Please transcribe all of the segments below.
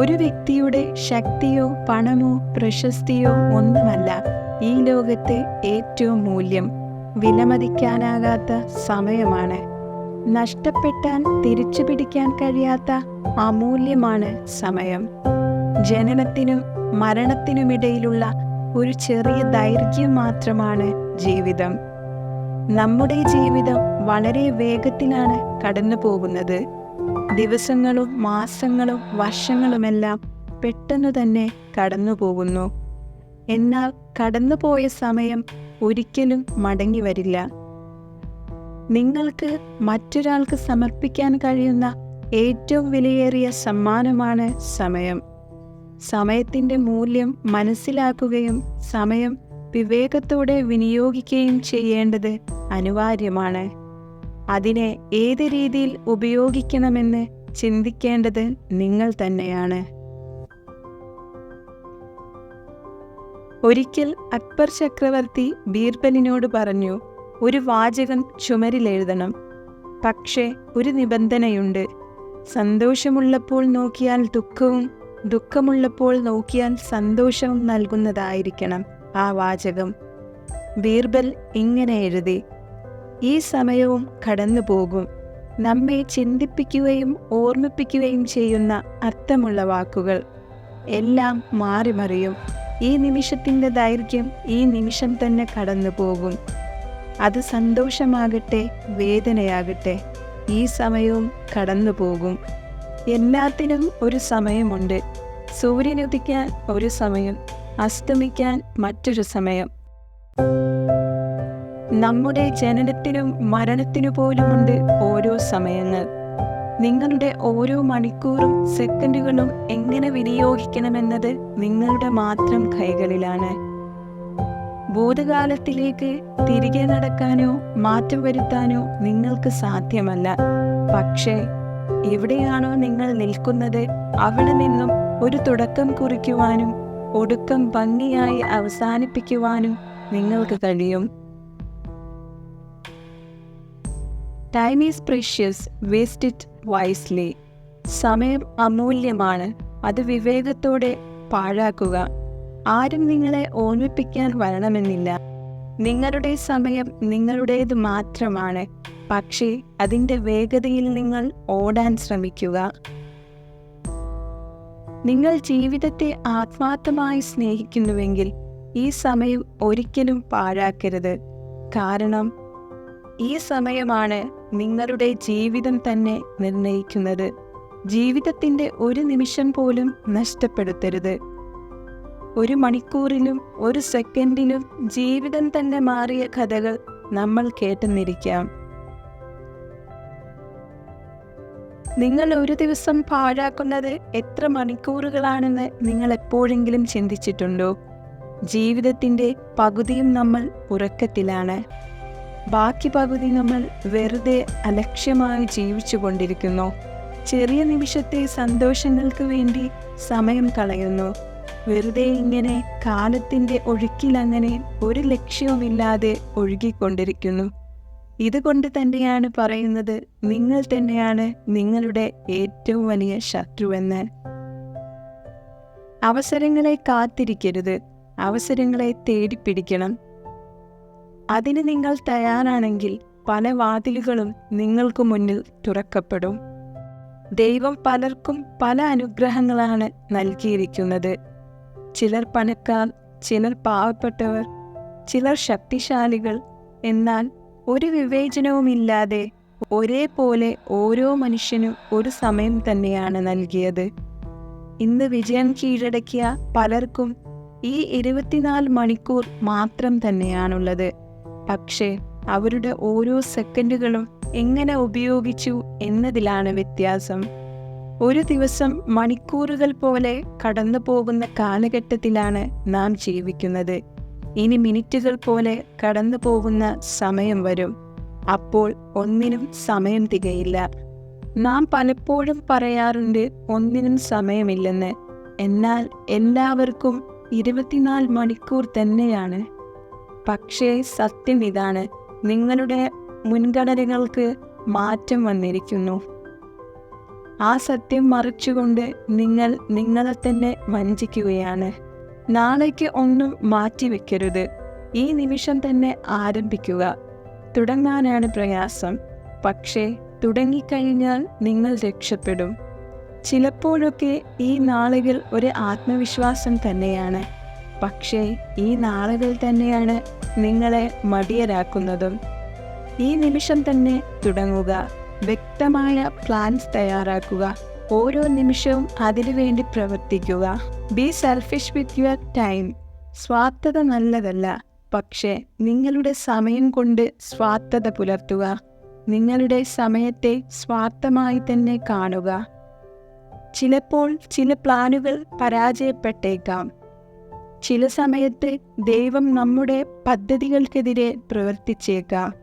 ഒരു വ്യക്തിയുടെ ശക്തിയോ പണമോ പ്രശസ്തിയോ ഒന്നുമല്ല ഈ ലോകത്തെ ഏറ്റവും മൂല്യം വിലമതിക്കാനാകാത്ത സമയമാണ്. നഷ്ടപ്പെട്ടാൻ തിരിച്ചു പിടിക്കാൻ കഴിയാത്ത അമൂല്യമാണ് സമയം. ജനനത്തിനും മരണത്തിനുമിടയിലുള്ള ഒരു ചെറിയ ദൈർഘ്യം മാത്രമാണ് ജീവിതം. നമ്മുടെ ജീവിതം വളരെ വേഗത്തിലാണ് കടന്നു പോകുന്നത് ദിവസങ്ങളും മാസങ്ങളും വർഷങ്ങളുമെല്ലാം പെട്ടെന്ന് തന്നെ കടന്നു പോകുന്നു എന്നാൽ കടന്നുപോയ സമയം ഒരിക്കലും മടങ്ങി വരില്ല. നിങ്ങൾക്ക് മറ്റൊരാൾക്ക് സമർപ്പിക്കാൻ കഴിയുന്ന ഏറ്റവും വിലയേറിയ സമ്മാനമാണ് സമയം. സമയത്തിന്റെ മൂല്യം മനസ്സിലാക്കുകയും സമയം വിവേകത്തോടെ വിനിയോഗിക്കുകയും ചെയ്യേണ്ടത് അനിവാര്യമാണ്. അതിനെ ഏത് രീതിയിൽ ഉപയോഗിക്കണമെന്ന് ചിന്തിക്കേണ്ടത് നിങ്ങൾ തന്നെയാണ്. ഒരിക്കൽ അക്ബർ ചക്രവർത്തി ബീർബലിനോട് പറഞ്ഞു ഒരു വാചകം ചുമരിലെഴുതണം പക്ഷേ ഒരു നിബന്ധനയുണ്ട്. സന്തോഷമുള്ളപ്പോൾ നോക്കിയാൽ ദുഃഖവും ദുഃഖമുള്ളപ്പോൾ നോക്കിയാൽ സന്തോഷവും നൽകുന്നതായിരിക്കണം ആ വാചകം. ബീർബൽ ഇങ്ങനെ എഴുതി ഈ സമയവും കടന്നു പോകും. നമ്മെ ചിന്തിപ്പിക്കുകയും ഓർമ്മിപ്പിക്കുകയും ചെയ്യുന്ന അർത്ഥമുള്ള വാക്കുകൾ എല്ലാം മാറി മറിയും ഈ നിമിഷത്തിന്റെ ദൈർഘ്യം ഈ നിമിഷം തന്നെ കടന്നു പോകും. അത് സന്തോഷമാകട്ടെ വേദനയാകട്ടെ ഈ സമയവും കടന്നു പോകും. എല്ലാത്തിനും ഒരു സമയമുണ്ട്. സൂര്യനുദിക്കാൻ ഒരു സമയം അസ്തമിക്കാൻ മറ്റൊരു സമയം. നമ്മുടെ ജനനത്തിനും മരണത്തിനു പോലുമുണ്ട് ഓരോ സമയങ്ങൾ. നിങ്ങളുടെ ഓരോ മണിക്കൂറും സെക്കൻഡുകളും എങ്ങനെ വിനിയോഗിക്കണമെന്നത് നിങ്ങളുടെ മാത്രം കൈകളിലാണ്. ഭൂതകാലത്തിലേക്ക് തിരികെ നടക്കാനോ മാറ്റം വരുത്താനോ നിങ്ങൾക്ക് സാധ്യമല്ല. പക്ഷേ എവിടെയാണോ നിങ്ങൾ നിൽക്കുന്നത് അവിടെ നിന്നും ഒരു തുടക്കം കുറിക്കുവാനും ഒടുക്കം ഭംഗിയായി അവസാനിപ്പിക്കുവാനും നിങ്ങൾക്ക് കഴിയും. Time is precious waste it wisely സമയം അമൂല്യമാണ്. അത് വിവേകത്തോടെ പാഴാക്കുക. ആരും നിങ്ങളെ ഓർമ്മിപ്പിക്കാൻ വരണമെന്നില്ല. നിങ്ങളുടെ സമയം നിങ്ങളുടേത് മാത്രമാണ്. പക്ഷേ അതിന്റെ വേഗതയിൽ നിങ്ങൾ ഓടാൻ ശ്രമിക്കുക. നിങ്ങൾ ജീവിതത്തെ ആത്മാർത്ഥമായി സ്നേഹിക്കുന്നുവെങ്കിൽ ഈ സമയം ഒരിക്കലും പാഴാക്കരുത്. കാരണം ഈ സമയമാണ് നിങ്ങളുടെ ജീവിതം തന്നെ നിർണയിക്കുന്നത്. ജീവിതത്തിന്റെ ഒരു നിമിഷം പോലും നഷ്ടപ്പെടുത്തരുത്. ഒരു മണിക്കൂറിലും ഒരു സെക്കൻഡിലും ജീവിതം തന്നെ മാറിയ കഥകൾ നമ്മൾ കേട്ടെന്നിരിക്കാം. നിങ്ങൾ ഒരു ദിവസം പാഴാക്കുന്നത് എത്ര മണിക്കൂറുകളാണെന്ന് നിങ്ങൾ എപ്പോഴെങ്കിലും ചിന്തിച്ചിട്ടുണ്ടോ? ജീവിതത്തിന്റെ പകുതിയും നമ്മൾ ഉറക്കത്തിലാണ്. ബാക്കി പകുതി നമ്മൾ വെറുതെ അലക്ഷ്യമായി ജീവിച്ചു കൊണ്ടിരിക്കുന്നു. ചെറിയ നിമിഷത്തെ സന്തോഷങ്ങൾക്ക് വേണ്ടി സമയം കളയുന്നു. വെറുതെ ഇങ്ങനെ കാലത്തിന്റെ ഒഴുക്കിലങ്ങനെ ഒരു ലക്ഷ്യവുമില്ലാതെ ഒഴുകിക്കൊണ്ടിരിക്കുന്നു. ഇതുകൊണ്ട് തന്നെയാണ് പറയുന്നത് നിങ്ങൾ തന്നെയാണ് നിങ്ങളുടെ ഏറ്റവും വലിയ ശത്രുവെന്ന്. അവസരങ്ങളെ കാത്തിരിക്കരുത്. അവസരങ്ങളെ തേടിപ്പിടിക്കണം. അതിന് നിങ്ങൾ തയ്യാറാണെങ്കിൽ പല വാതിലുകളും നിങ്ങൾക്ക് മുന്നിൽ തുറക്കപ്പെടും. ദൈവം പലർക്കും പല അനുഗ്രഹങ്ങളാണ് നൽകിയിരിക്കുന്നത്. ചിലർ പണക്കാർ ചിലർ പാവപ്പെട്ടവർ ചിലർ ശക്തിശാലികൾ. എന്നാൽ ഒരു വിവേചനവുമില്ലാതെ ഒരേപോലെ ഓരോ മനുഷ്യനും ഒരു സമയം തന്നെയാണ് നൽകിയത്. ഇന്ന് വിജയം കീഴടക്കിയ പലർക്കും ഈ ഇരുപത്തിനാല് മണിക്കൂർ മാത്രം തന്നെയാണുള്ളത്. പക്ഷേ അവരുടെ ഓരോ സെക്കൻഡുകളും എങ്ങനെ ഉപയോഗിച്ചു എന്നതിലാണ് വ്യത്യാസം. ഒരു ദിവസം മണിക്കൂറുകൾ പോലെ കടന്നു പോകുന്ന കാലഘട്ടത്തിലാണ് നാം ജീവിക്കുന്നത്. ഇനി മിനിറ്റുകൾ പോലെ കടന്നു പോകുന്ന സമയം വരും. അപ്പോൾ ഒന്നിനും സമയം തികയില്ല. നാം പലപ്പോഴും പറയാറുണ്ട് ഒന്നിനും സമയമില്ലെന്ന്. എന്നാൽ എല്ലാവർക്കും ഇരുപത്തിനാല് മണിക്കൂർ തന്നെയാണ്. പക്ഷേ സത്യം ഇതാണ്. നിങ്ങളുടെ മുൻഗണനകൾക്ക് മാറ്റം വന്നിരിക്കുന്നു. ആ സത്യം മറിച്ചുകൊണ്ട് നിങ്ങൾ നിങ്ങളെ തന്നെ വഞ്ചിക്കുകയാണ്. നാളേക്ക് ഒന്നും മാറ്റിവെക്കരുത്. ഈ നിമിഷം തന്നെ ആരംഭിക്കുക. തുടങ്ങാനാണ് പ്രയാസം. പക്ഷേ തുടങ്ങിക്കഴിഞ്ഞാൽ നിങ്ങൾ രക്ഷപ്പെടും. ചിലപ്പോഴൊക്കെ ഈ നാളുകൾ ഒരു ആത്മവിശ്വാസം തന്നെയാണ്. പക്ഷേ ഈ നാളുകൾ തന്നെയാണ് നിങ്ങളെ മടിയരാക്കുന്നതും ഈ നിമിഷം തന്നെ തുടങ്ങുക. വ്യക്തമായ പ്ലാൻസ് തയ്യാറാക്കുക. ഓരോ നിമിഷവും അതിനുവേണ്ടി പ്രവർത്തിക്കുക. Be selfish with your time സ്വാർത്ഥത നല്ലതല്ല. പക്ഷേ നിങ്ങളുടെ സമയം കൊണ്ട് സ്വാർത്ഥത പുലർത്തുക. നിങ്ങളുടെ സമയത്തെ സ്വാർത്ഥമായി തന്നെ കാണുക. ചിലപ്പോൾ ചില പ്ലാനുകൾ പരാജയപ്പെട്ടേക്കാം. ചില സമയത്ത് ദൈവം നമ്മുടെ പദ്ധതികൾക്കെതിരെ പ്രവർത്തിച്ചേക്കാം.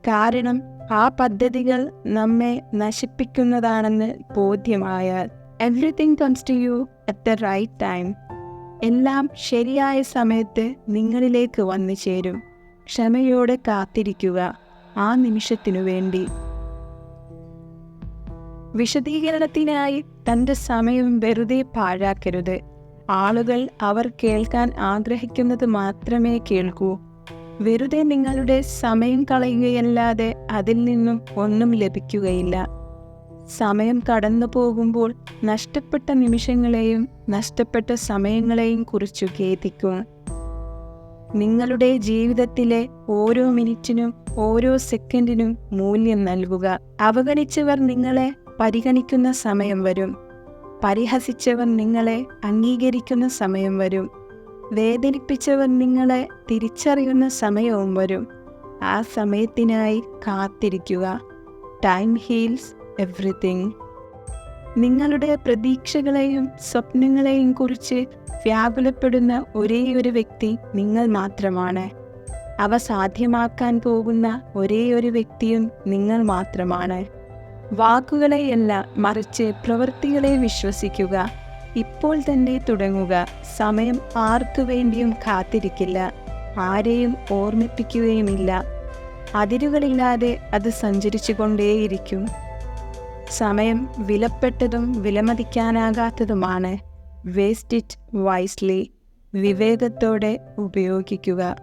കാരണം ആ പദ്ധതികൾ നമ്മെ നശിപ്പിക്കുന്നതാണെന്ന് ബോധ്യമായാൽ everything comes to you at the right time എല്ലാം ശരിയായ സമയത്ത് നിങ്ങളിലേക്ക് വന്നു ചേരും. ക്ഷമയോടെ കാത്തിരിക്കുക. ആ നിമിഷത്തിനു വേണ്ടി. വിശദീകരണത്തിനായി തന്റെ സമയം വെറുതെ പാഴാക്കരുത്. ആളുകൾ അവർ കേൾക്കാൻ ആഗ്രഹിക്കുന്നത് മാത്രമേ കേൾക്കൂ. വെറുതെ നിങ്ങളുടെ സമയം കളയുകയല്ലാതെ അതിൽ നിന്നും ഒന്നും ലഭിക്കുകയില്ല. സമയം കടന്നു പോകുമ്പോൾ നഷ്ടപ്പെട്ട നിമിഷങ്ങളെയും നഷ്ടപ്പെട്ട സമയങ്ങളെയും കുറിച്ചു ഖേദിക്കും. നിങ്ങളുടെ ജീവിതത്തിലെ ഓരോ മിനിറ്റിനും ഓരോ സെക്കൻഡിനും മൂല്യം നൽകുക. അവഗണിച്ചവർ നിങ്ങളെ പരിഗണിക്കുന്ന സമയം വരും. പരിഹസിച്ചവർ നിങ്ങളെ അംഗീകരിക്കുന്ന സമയം വരും. വേദനിപ്പിച്ചവർ നിങ്ങളെ തിരിച്ചറിയുന്ന സമയവും വരും. ആ സമയത്തിനായി കാത്തിരിക്കുക. ടൈം ഹീൽസ് എവ്രിതിങ് നിങ്ങളുടെ പ്രതീക്ഷകളെയും സ്വപ്നങ്ങളെയും കുറിച്ച് വ്യാകുലപ്പെടുന്ന ഒരു വ്യക്തി നിങ്ങൾ മാത്രമാണ്. അവ സാധ്യമാക്കാൻ പോകുന്ന ഒരേയൊരു വ്യക്തിയും നിങ്ങൾ മാത്രമാണ്. വാക്കുകളെയല്ല മറിച്ച് പ്രവൃത്തികളെ വിശ്വസിക്കുക ഇപ്പോൾ തന്നെ തുടങ്ങുക. സമയം ആർക്കു വേണ്ടിയും കാത്തിരിക്കില്ല. ആരെയും ഓർമ്മിപ്പിക്കുകയുമില്ല. അതിരുകളില്ലാതെ അത് സഞ്ചരിച്ചു കൊണ്ടേയിരിക്കും സമയം വിലപ്പെട്ടതും വിലമതിക്കാനാകാത്തതുമാണ്. Waste it wisely. വിവേകത്തോടെ ഉപയോഗിക്കുക.